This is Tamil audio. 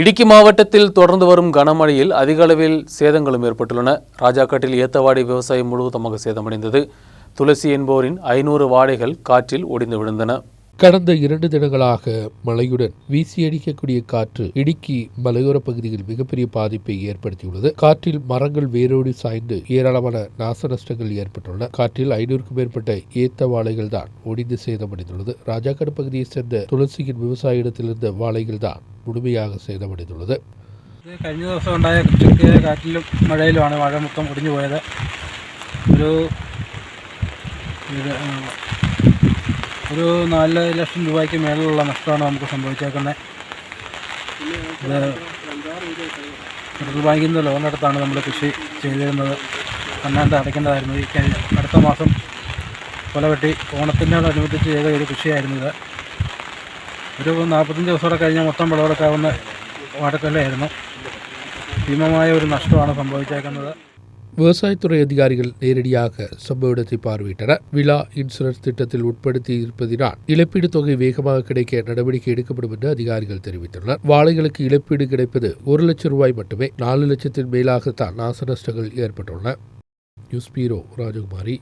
இடுக்கி மாவட்டத்தில் தொடர்ந்து வரும் கனமழையில் அதிக அளவில் சேதங்களும் ஏற்பட்டுள்ளன. ராஜாக்காட்டில் ஏத்தவாடி விவசாயம் முழுவதுமாக சேதமடைந்தது. துளசி என்போரின் ஐநூறு வாழைகள் காற்றில் ஒடிந்து விழுந்தன. கடந்த இரண்டு தினங்களாக மழையுடன் வீசி அடிக்கக்கூடிய காற்று இடுக்கி மலையோர பகுதியில் மிகப்பெரிய பாதிப்பை ஏற்படுத்தியுள்ளது காற்றில் மரங்கள் வேரோடு சாய்ந்து ஏராளமான நாச நஷ்டங்கள் ஏற்பட்டுள்ளன காற்றில் ஐநூறுக்கும் மேற்பட்ட ஏத்த வாழைகள் தான் ஒடிந்து சேதமடைந்துள்ளது ராஜாக்காடு பகுதியைச் சேர்ந்த துளசியின் விவசாய இடத்திலிருந்த வாழைகள் தான் முழுமையாக சேதமடைந்துள்ளது ഇത് കഴിഞ്ഞ ദിവസം ഉണ്ടായ ചെറിയ കാറ്റിലും മഴയിലുമാണ് മഴ മൊത്തം ഒടിഞ്ഞു പോയത് ഒരു ഇത്, ആ, ഒരു നാല് ലക്ഷം രൂപയ്ക്ക് മേലുള്ള നഷ്ടമാണ് നമുക്ക് സംഭവിച്ചേക്കുന്നത്. ഇത് ഫെഡറൽ ബാങ്കിൽ നിന്ന് ലോൺ എടുത്താണ് നമ്മൾ കൃഷി ചെയ്തിരുന്നത്. അന്നാണ്ട് അടയ്ക്കേണ്ടതായിരുന്നു. ഈ അടുത്ത മാസം കൊല വെട്ടി ഓണത്തിനോടനുബന്ധിച്ച് ചെയ്ത ഒരു കൃഷിയായിരുന്നു ഇത്. ഒരു നാൽപ്പത്തഞ്ച് ദിവസത്തോടെ കഴിഞ്ഞാൽ മൊത്തം വിളവെടുക്കാവുന്ന വാടക്കല്ലായിരുന്നു ഭീമമായ ഒരു നഷ്ടമാണ് സംഭവിച്ചേക്കുന്നത്. விவசாயத்துறை அதிகாரிகள் நேரடியாக சம்பவ இடத்தை பார்வையிட்டனர். விழா இன்சூரன்ஸ் திட்டத்தில் உட்படுத்தி இருப்பதினால் இழப்பீடு தொகை வேகமாக கிடைக்க நடவடிக்கை எடுக்கப்படும் என்று அதிகாரிகள் தெரிவித்துள்ளனர். வாழைகளுக்கு இழப்பீடு கிடைப்பது ஒரு லட்சம் ரூபாய் மட்டுமே நாலு லட்சத்தின் மேலாகத்தான் நாச நஷ்டங்கள் ஏற்பட்டுள்ளன. News bureau Rajakumari.